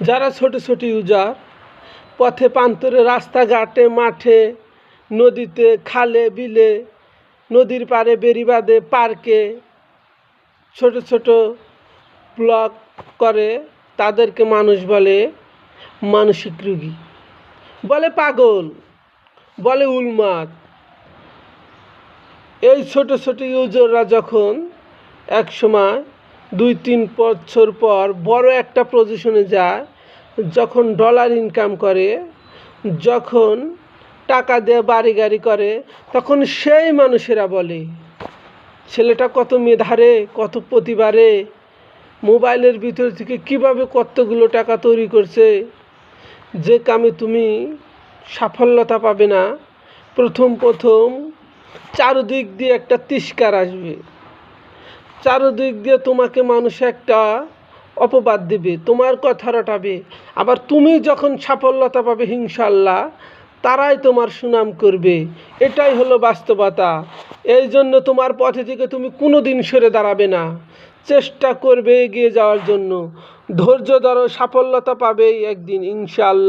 যারা ছোট ছোট ইউজার, পথে প্রান্তরে রাস্তাঘাটে, মাঠে, নদীতে, খালে, বিলে, নদীর পাড়ে বেড়িবাঁধে পার্কে ছোট ছোট ব্লগ করে, তাদেরকে মানুষ বলে মানসিক রুগী। বলে পাগল, বলে উন্মাদ এই ছোট ছোট ইউজাররা যখন এক সময় দুই, তিন বছর পর বড় একটা পজিশনে যায়, যখন ডলার ইনকাম করে, যখন টাকা দিয়ে বাড়ি গাড়ি করে, তখন সেই মানুষেরা বলে, ছেলেটা কত মেধারে, কত প্রতিবারে মোবাইলের ভিতর থেকে কীভাবে কতগুলো টাকা তৈরি করছে, যে কামে তুমি সাফল্যতা পাবে না, প্রথম প্রথম চারদিক দিয়ে একটা তিস্কার আসবে। চারদিক দিয়ে তোমাকে মানুষ একটা অপবাদ দেবে, তোমার কথা রটাবে। আবার তুমি যখন সাফল্যতা পাবে ইনশাল্লাহ তারাই তোমার সুনাম করবে। এটাই হলো বাস্তবতা। এই জন্য তোমার পথে থেকে তুমি কোনো দিন সরে দাঁড়াবে না। চেষ্টা করবে এগিয়ে যাওয়ার জন্য। ধৈর্য ধরো, সাফল্যতা পাবেই একদিন ইনশাল্লাহ